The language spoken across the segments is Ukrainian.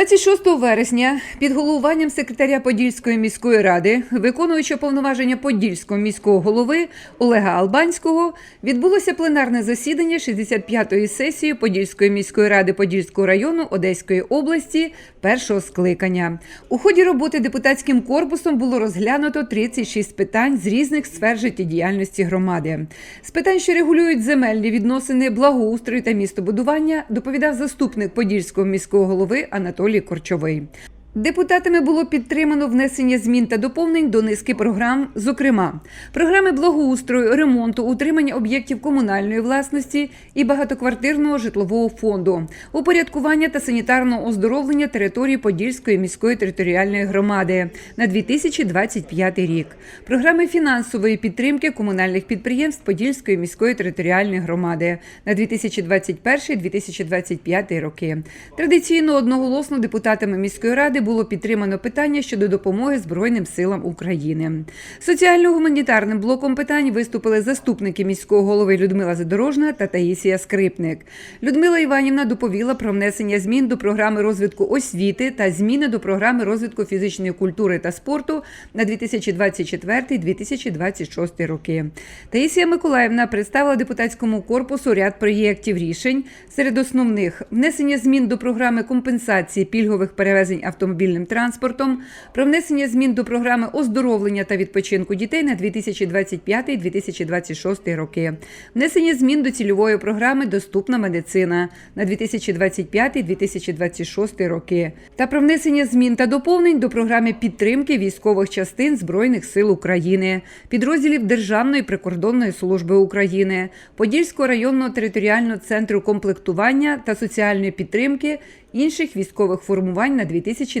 26 вересня під головуванням секретаря Подільської міської ради, виконуючи повноваження Подільського міського голови Олега Албанського, відбулося пленарне засідання 65-ї сесії Подільської міської ради Подільського району Одеської області першого скликання. У ході роботи депутатським корпусом було розглянуто 36 питань з різних сфер життєдіяльності громади. З питань, що регулюють земельні відносини, благоустрою та містобудування, доповідав заступник Подільського міського голови Анатолій Корчовий. Депутатами було підтримано внесення змін та доповнень до низки програм, зокрема, програми благоустрою, ремонту, утримання об'єктів комунальної власності і багатоквартирного житлового фонду, упорядкування та санітарного оздоровлення території Подільської міської територіальної громади на 2025 рік, програми фінансової підтримки комунальних підприємств Подільської міської територіальної громади на 2021-2025 роки. Традиційно одноголосно депутатами міської ради було підтримано питання щодо допомоги Збройним силам України. Соціально-гуманітарним блоком питань виступили заступники міського голови Людмила Задорожна та Таїсія Скрипник. Людмила Іванівна доповіла про внесення змін до програми розвитку освіти та зміни до програми розвитку фізичної культури та спорту на 2024-2026 роки. Таїсія Миколаївна представила депутатському корпусу ряд проєктів рішень серед основних внесення змін до програми компенсації пільгових перевезень автомобільним транспортом, про внесення змін до програми оздоровлення та відпочинку дітей на 2025-2026 роки, внесення змін до цільової програми Доступна медицина на 2025-2026 роки та про внесення змін та доповнень до програми підтримки військових частин Збройних сил України, підрозділів Державної прикордонної служби України, Подільського районного територіального центру комплектування та соціальної підтримки інших військових формувань на 2025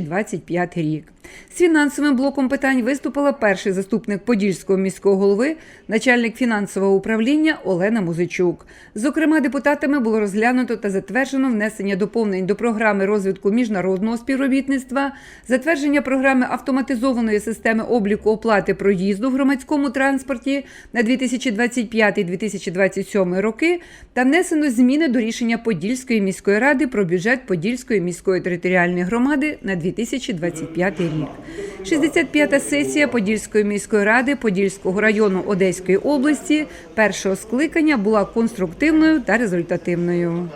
рік. З фінансовим блоком питань виступила перший заступник Подільського міського голови, начальник фінансового управління Олена Музичук. Зокрема, депутатами було розглянуто та затверджено внесення доповнень до програми розвитку міжнародного співробітництва, затвердження програми автоматизованої системи обліку оплати проїзду в громадському транспорті на 2025-2027 роки та внесено зміни до рішення Подільської міської ради про бюджет Подільської міської територіальної громади на 2025 рік. 65-та сесія Подільської міської ради Подільського району Одеської області першого скликання була конструктивною та результативною.